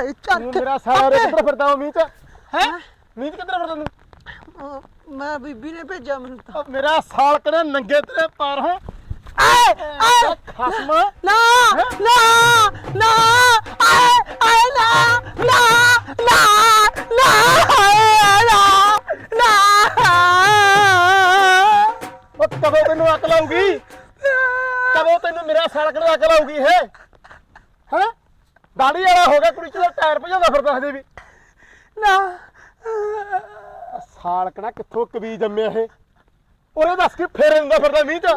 ਤੂੰ ਚੱਕ ਮੇਰਾ ਸਾਰਾ ਰੇ ਕਿੱਧਰ ਫਿਰਦਾ ਮੀਂਹ ਚ? ਹੈ? ਮੀਂਹ ਚ ਕਿੱਧਰ ਫਿਰਦਾ ਤੂੰ? ਮੈਂ ਬੀਬੀ ਨੇ ਭੇਜਿਆ ਮੈਨੂੰ ਤਾਂ। ਉਹ ਮੇਰਾ ਸਾਲਕਣੇ ਨੰਗੇ ਤੇਰੇ ਪੈਰ ਹੋ ਆਏ ਆਏ। ਖਸਮ। ਨਾ ਨਾ ਨਾ ਆਏ ਆਏ ਨਾ ਨਾ ਨਾ ਨਾ ਆਏ ਨਾ ਨਾ। ਉਹ ਕਦੋਂ ਤੈਨੂੰ ਅਕਲ ਆਊਗੀ? ਕਦੋਂ ਤੈਨੂੰ ਮੇਰਾ ਸਾਲਕਣੇ ਅਕਲ ਆਊਗੀ ਹੈ ਹੈ? ਦਾੜੀ ਵਾਲਾ ਹੋ ਗਿਆ ਕੁੜੀ ਚ ਦਾ ਟਾਇਰ ਭਜਾਉਂਦਾ ਫਿਰਦਾ ਹਜੇ ਵੀ। ਨਾ। ਸਾਲਕਣਾ ਕਿੱਥੋਂ ਕਬੀ ਜੰਮਿਆ ਇਹ? ਉਹਨੇ ਦੱਸ ਕੇ ਫੇਰੇ ਦਿੰਦਾ ਫਿਰਦਾ ਮੀਂਹ ਚ।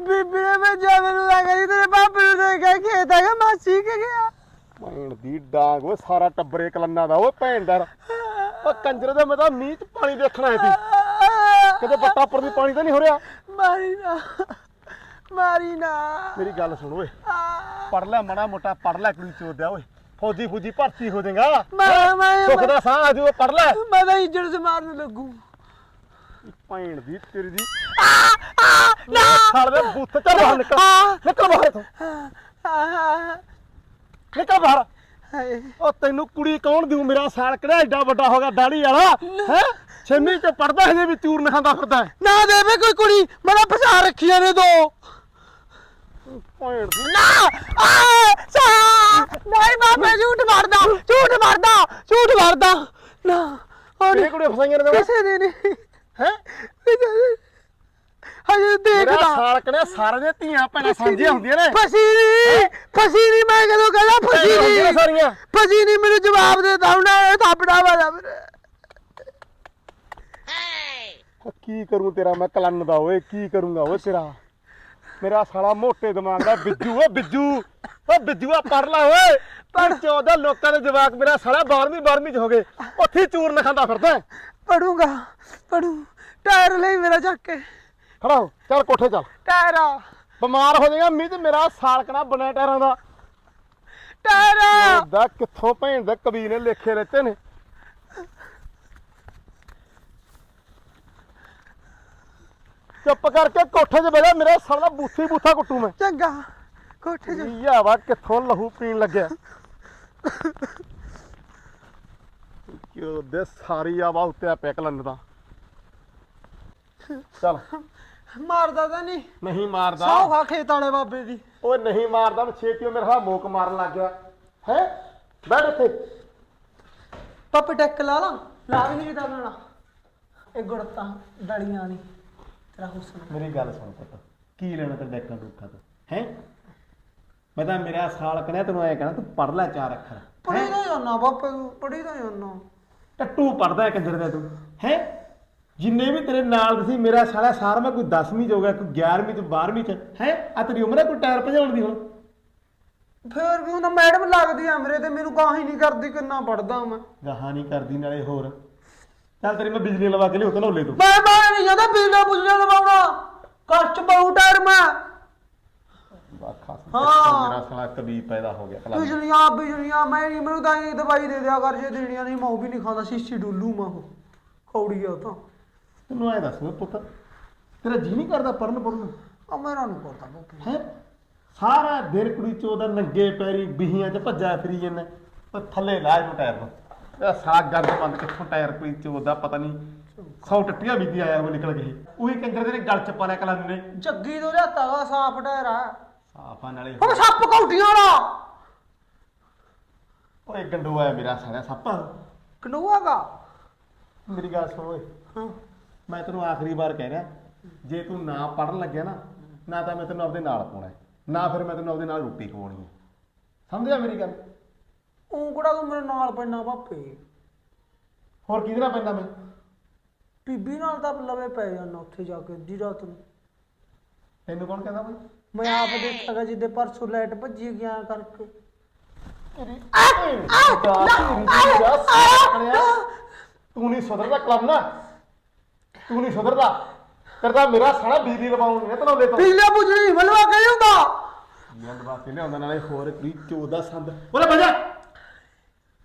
ਬੀਬੀ ਨੇ ਭੇਜਿਆ ਮੈਨੂੰ ਤਾਂ ਕਹਿੰਦੀ ਤੇਰੇ ਪਾਪੇ ਨੂੰ ਦੇ ਕੇ ਖੇਤ ਆ ਗਿਆ ਮਾਸੀ ਕੇ ਗਿਆ? ਭੈਣ ਦੀ ਡਾਂਗ ਓਏ ਸਾਰਾ ਟੱਬਰੇ ਕਲੰਨਾ ਦਾ ਓਏ ਭੈਣ ਦਾ। ਉਹ ਕੰਜਰ ਦਾ ਮੈਂ ਤਾਂ ਮੀਂਹ ਚ ਪਾਣੀ ਦੇਖਣਾ ਆਇਆ ਸੀ। ਕਿਤੇ ਬੱਟਾ ਉੱਪਰ ਦੀ ਪਾਣੀ ਤਾਂ ਨਹੀਂ ਹੋ ਰਿਹਾ? ਮਾਰੀ ਨਾ ਮਾਰੀ ਨਾ। ਮੇਰੀ ਗੱਲ ਸੁਣ ਓਏ। ਪੜ ਲੈ ਮੜਾ ਮੋਟਾ ਪੜ ਲੈ ਕੁੜੀ ਚੋਦਿਆ ਓਏ। ਫੌਜੀ ਫੂਜੀ ਭਰਤੀ ਹੋ ਜਾਏਗਾ। ਮੈਂ ਦਾ ਸਾਹ ਆਜੂ ਪੜ ਲੈ। ਮੈਂ ਤਾਂ ਇੱਜੜ ਸੇ ਮਾਰਨ ਲੱਗੂ। ਭੈਣ ਦੀ ਤੇਰੀ ਦੀ। ਆ ਨਾ। ਸਾਲ ਦੇ ਬੁੱਤ ਚ ਬਾਹਰ ਨਿਕਲ। ਆ। ਨਿਕਲ ਬਾਹਰ ਇੱਥੋਂ। ਆ ਨਿਕਲ ਬਾਹਰ। ਹਾਏ। ਉਹ ਤੈਨੂੰ ਕੁੜੀ ਕੌਣ ਦਿਉ ਮੇਰਾ ਸਾਲ ਕਿਹੜਾ ਐਡਾ ਵੱਡਾ ਹੋ ਗਿਆ ਦਾੜੀ ਵਾਲਾ? ਹੈ? ਛੇਵੀਂ ਚ ਪੜਦਾ ਹਜੇ ਵੀ ਚੂਰਨ ਖਾਂਦਾ ਫਿਰਦਾ। ਹੈ। ਨਾ ਦੇਵੇ ਕੋਈ ਕੁੜੀ। ਮੇਰਾ ਫਸਾ ਰੱਖੀਆਂ ਨੇ ਦੋ। ਭੈਣ ਦੀ। ਨਾ! ਆ! ਸਾ! ਨਹੀਂ ਬਾਬੇ ਝੂਠ ਮਾਰਦਾ ਝੂਠ ਮਾਰਦਾ ਝੂਠ ਮਾਰਦਾ। ਨਾ ਕਿਹੜੇ ਉਹਨੇ ਕੁੜੀ ਫਸਾਈਆਂ ਨੇ ਕਿਸੇ ਦੇ ਨਹੀਂ। ਹੈ? ਹਜੇ ਮੇਰਾ ਦੇਖਦਾ ਸਾਲ ਕਿਹੜਾ ਸਾਰਿਆਂ ਦੀਆਂ ਧੀਆਂ ਭੈਣਾਂ ਸਾਂਝੀਆਂ ਹੁੰਦੀਆਂ ਨੇ। ਫਸੀ ਨਹੀਂ। ਫਸੀ ਨਹੀਂ ਮੈਂ ਕਦੋਂ ਕਹਿੰਦਾ ਫਸੀ ਭੈਣਾਂ ਹੁੰਦੀਆਂ ਨੇ ਨਹੀਂ ਸਾਰੀਆਂ। ਫਸੀ ਨਹੀਂ ਮੈਨੂੰ ਜਵਾਬ ਦੇ ਦਉਣਾ ਇਹ ਥਾਪੜਾ ਵਾਲਾ ਮੇਰੇ ਉਹ ਕੀ ਕਰੂੰ ਤੇਰਾ? ਮੈਂ ਕਲੰਨ ਦਾ ਓਏ ਕੀ ਕਰੂੰਗਾ ਓਏ ਤੇਰਾ? ਮੇਰਾ ਸਾਲਾ ਮੋਟੇ ਦਿਮਾਗ ਦਾ ਬਿੱਜੂ ਓ ਬਿੱਜੂ। ਓ ਬਿੱਜੂਆ ਪੜ ਲੈ ਓਏ। ਪਰ 14 ਲੋਕਾਂ ਦੇ ਜਵਾਕ ਮੇਰਾ ਸਾਲਾ 12ਵੀਂ 12ਵੀਂ ਚ ਹੋ ਗਏ। ਉੱਥੇ ਹੀ ਚੂਰਨ ਖਾਂਦਾ ਫਿਰਦਾ। ਹੈ। ਪੜੂੰਗਾ ਪੜੂ। ਟਾਇਰ ਲਈ ਮੇਰਾ ਚੱਕ ਕੇ। ਖੜਾ ਹੋ ਚੱਲ ਕੋਠੇ ਚੱਲ। ਟਾਇਰ ਆ। ਬਿਮਾਰ ਹੋ ਜਾਏਗਾ ਮੀਂਹ ਤੇ ਮੇਰਾ ਸਾਲਕਣਾ ਬਣਿਆ ਟਾਇਰਾਂ ਦਾ। ਟਾਇਰ ਆ। ਦਾ ਕਿੱਥੋਂ ਭੈਣ ਦੇ ਕਬੀਰ ਨੇ ਲੇਖੇ ਰੱਤੇ ਨੇ। ਚੁੱਪ ਕਰਕੇ ਕੋਠੇ 'ਚ ਬਹਿ ਜਾ ਮੇਰੇ ਸਾਲਾ ਬੂਥੀ ਬੂਥਾ ਕੁੱਟੂ ਮੈਂ। ਚੰਗਾ ਕੋਠੇ ਚ। ਯਾ ਵਾ ਕਿੱਥੋਂ ਲਹੂ ਪੀਣ ਲੱਗਿਆ? ਕਿਉਂ ਦੇ ਸਾਰੀ ਆਵਾ ਉੱਤੇ ਆ ਪਿਆ ਕਲੰਨ ਦਾ ਚੱਲ। ਮਾਰਦਾ ਤਾਂ ਨਹੀਂ। ਨਹੀਂ ਮਾਰਦਾ। ਸੌ ਖਾ ਖੇਤ ਵਾਲੇ ਬਾਬੇ ਦੀ। ਓਏ ਨਹੀਂ ਮਾਰਦਾ ਮੈਂ ਛੇਤੀ ਮੇਰੇ ਹਾਲ ਮੋਕ ਮਾਰਨ ਲੱਗ ਗਿਆ। ਹੈ? ਬੈਠ ਇੱਥੇ। ਪੱਪ ਟੈਕ ਲਾ ਲਾ ਲਾ ਵੀ ਨਹੀਂ ਕਿਦਾ ਬਣਾਣਾ ਇਹ ਗੁੜਤਾ ਡਲੀਆਂ ਨਹੀਂ ਤੇਰਾ ਹੁਸਨ ਮੇਰੀ ਗੱਲ ਸੁਣ ਪੁੱਤ ਕੀ ਲੈਣਾ ਤੇ ਡੈਕਾਂ ਡੁੱਕਾ ਤੋਂ ਹੈ? ਮੈਂ ਤਾਂ ਮੇਰਾ ਸਾਲ ਕਰਿਆ ਤੈਨੂੰ ਐ ਕਹਿਣਾ ਤੂੰ ਪੜ ਲੈ ਚਾਰ ਅੱਖਰ ਪੜੀ ਦਾ ਜਾਨਾ ਬਾਪੇ ਪੜੀ ਦਾ ਜਾਨਾ ਟੱਟੂ ਪੜਦਾ ਕੰਜਰ ਦਾ ਤੂੰ ਹੈ? ਜਿੰਨੇ ਵੀ ਤੇਰੇ ਨਾਲ ਸੀ ਮੇਰਾ ਸਾਲਾ ਸਾਰ ਮੈਂ ਕੋਈ 10ਵੀਂ ਚ ਹੋ ਗਿਆ ਕੋਈ 11ਵੀਂ ਚ 12ਵੀਂ ਚ ਹੈ? ਆ ਤੇਰੀ ਉਮਰ ਹੈ ਕੋਈ ਟਾਇਰ ਭਜਾਉਣ ਦੀ ਹੁਣ? ਫੇਰ ਵੀ ਉਹਨਾਂ ਮੈਡਮ ਲੱਗਦੀ ਆ ਮੇਰੇ ਤੇ ਮੈਨੂੰ ਕਾਹ ਹੀ ਨਹੀਂ ਕਰਦੀ ਕਿੰਨਾ ਪੜਦਾ ਮੈਂ। ਗਾਹਾਂ ਨਹੀਂ ਕਰਦੀ ਨਾਲੇ ਹੋਰ। ਚੱਲ ਤੇਰੀ ਮੈਂ ਬਿਜਲੀ ਲਵਾ ਕੇ ਲਿਓ ਧਨੌਲੇ ਤੋਂ। ਮੈਂ ਮੈਂ ਨਹੀਂ ਜਾਂਦਾ ਬਿਜਲੀ ਬੁਜਲੀ ਲਵਾਉਣਾ। ਕਸ਼ਟ ਬਹੁ ਟਾਇਰ ਮੈਂ। ਵਾਖਾ ਹਾਂ। ਮੇਰਾ ਸਾਲਾ ਕਬੀ ਪੈਦਾ ਹੋ ਗਿਆ ਭਲਾ ਬਿਜਲੀਆਂ ਬਿਜਲੀਆਂ ਮੈਂ ਨਹੀਂ ਮੈਨੂੰ ਤਾਂ ਇਹ ਦਵਾਈ ਦੇ ਦਿਆ ਕਰ ਜੇ ਦੇਣੀਆਂ ਨਹੀਂ ਮੈਂ ਉਹ ਵੀ ਨਹੀਂ ਖਾਂਦਾ ਸ਼ੀਸ਼ੀ ਡੁੱਲੂ ਮੈਂ ਉਹ। ਕੌੜੀ ਆ ਉਹ ਤਾਂ। ਤੈਨੂੰ ਐ ਦੱਸ ਓਏ ਪੁੱਤ ਤੇਰਾ ਜੀ ਨਹੀਂ ਕਰਦਾ ਪੜਨ ਪੜਨ ਆ ਮੇਰਾ ਨਹੀਂ ਪੜਦਾ ਬਾਪੇ ਹੈ? ਸਾਰਾ ਦਿਨ ਕੁੜੀ ਨੰਗੇ ਪੈਰੀ ਬਿਹੀਆਂ 'ਚ ਭੱਜਾ ਫਿਰੀ ਜਾਂਦਾ ਥੱਲੇ ਲਾ ਇਹਨੂੰ ਟਾਇਰ ਨੂੰ। ਇਹ ਸਾਗ ਗੰਦ ਬੰਦ ਕਿੱਥੋਂ ਟਾਇਰ ਕੁੜੀ ਚੋਦਾ ਪਤਾ ਨਹੀਂ। ਸੌ ਟੱਟੀਆਂ ਬੀਤੀ ਆਇਆ ਉਹ ਨਿਕਲ ਗਈ ਉਹੀ ਕੰਜਰ ਦੇ ਨੇ ਗਲ ਚ ਪਾ ਲਿਆ ਕਲਾਂ ਨੇ। ਜੱਗੀ ਤੋਂ ਲਿਆਤਾ ਵਾ ਸਾਫ਼ ਟਾਇਰ ਆ। ਸਾਫਾਂ ਨਾਲੇ ਹੁਣ ਸੱਪ ਕੌਡੀਆਂ ਵਾਲਾ। ਓਏ ਗੰਡੂ ਆਇਆ ਮੇਰਾ ਸਾਲਿਆ ਸੱਪ। ਕਨੂਆਗਾ ਮੇਰੀ ਗੱਲ ਸੁਣ ਓਏ। ਹਾਂ। ਮੈਂ ਤੈਨੂੰ ਆਖਰੀ ਵਾਰ ਕਹਿ ਰਿਹਾ ਜੇ ਤੂੰ ਨਾ ਪੜਨ ਲੱਗਿਆ ਨਾ ਨਾ ਤਾਂ ਮੈਂ ਤੈਨੂੰ ਆਪਦੇ ਨਾਲ ਪਾਉਣਾ ਹੈ, ਨਾ ਫਿਰ ਮੈਂ ਤੈਨੂੰ ਆਪਦੇ ਨਾਲ ਰੋਟੀ ਖਵਾਉਣੀ ਹੈ। ਸਮਝਿਆ ਮੇਰੀ ਗੱਲ? ਉਹ ਕਿਹੜਾ ਤੂੰ ਮੇਰੇ ਨਾਲ ਪੈਣਾ ਬਾਪੇ। ਹੋਰ ਕਿਹਦੇ ਨਾਲ ਪੈਂਦਾ ਮੈਂ? ਬੀਬੀ ਨਾਲ ਤਾਂ ਲਵੇ ਪੈ ਜਾਣਾ ਉੱਥੇ ਜਾ ਕੇ ਅੱਧੀ ਰਾਤ ਨੂੰ। ਤੈਨੂੰ ਕੌਣ ਕਹਿੰਦਾ ਬਈ? ਮੈਂ ਆਪ ਦੇਖਾਗਾ ਜਿੱਦੇ ਪਰਸੋਂ ਲਾਈਟ ਭੱਜੀ ਗਿਆ ਕਰਕੇ। ਤੂੰ ਨਹੀਂ ਸੁਧਰਦਾ ਕਲਮ ਨਾ। ਤੂੰ ਨਹੀਂ ਸੁਧਰਦਾ। ਕਰਦਾ ਮੇਰਾ ਸਾਲਾ ਬਿਜਲੀ ਲਵਾਉਣ ਨਹੀਂ ਤਨੋਲੇ ਤੋਂ। ਬਿਜਲੀ ਬੁਜਲੀ ਮਲਵਾ ਕੇ ਹੁੰਦਾ। ਜੰਦ ਵਾਸਤੇ ਲਿਆਉਂਦਾ ਨਾਲੇ ਹੋਰ ਕੋਈ ਚੋਦਾ ਸੰਦ। ਉਹਨੇ ਬਜਾ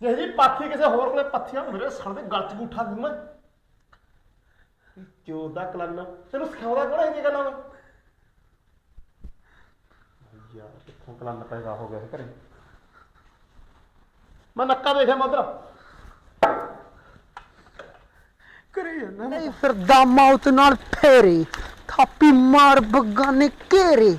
ਜੇ ਜੀ ਪਾਥੀ ਕਿਸੇ ਹੋਰ ਕੋਲੇ ਪੱਥੀਆਂ ਮੇਰੇ ਸੜ ਦੇ ਗਲ ਚ ਗੂਠਾ ਦੂੰ ਮੈਂ ਚੋਦਾ ਕਲਨ। ਤੈਨੂੰ ਸਿਖਾਉਂਦਾ ਕੋਣ ਇਹ ਗੱਲਾਂ ਮੈਂ ਯਾਰ ਕਿੱਥੋਂ ਕਲਨ ਪੈਦਾ ਹੋ ਗਿਆ ਇਹ ਘਰੇ? ਮੈਂ ਨੱਕਾ ਦੇਖਿਆ ਮੈਂ ਉਧਰ। ਕਰੀ ਜਾਂਦਾ ਨਹੀਂ ਫਿਰਦਾ ਮੌਤ ਨਾਲ ਫੇਰੇ ਥਾਪੀ ਮਾਰ ਬਗਾਨੇ ਘੇਰੇ।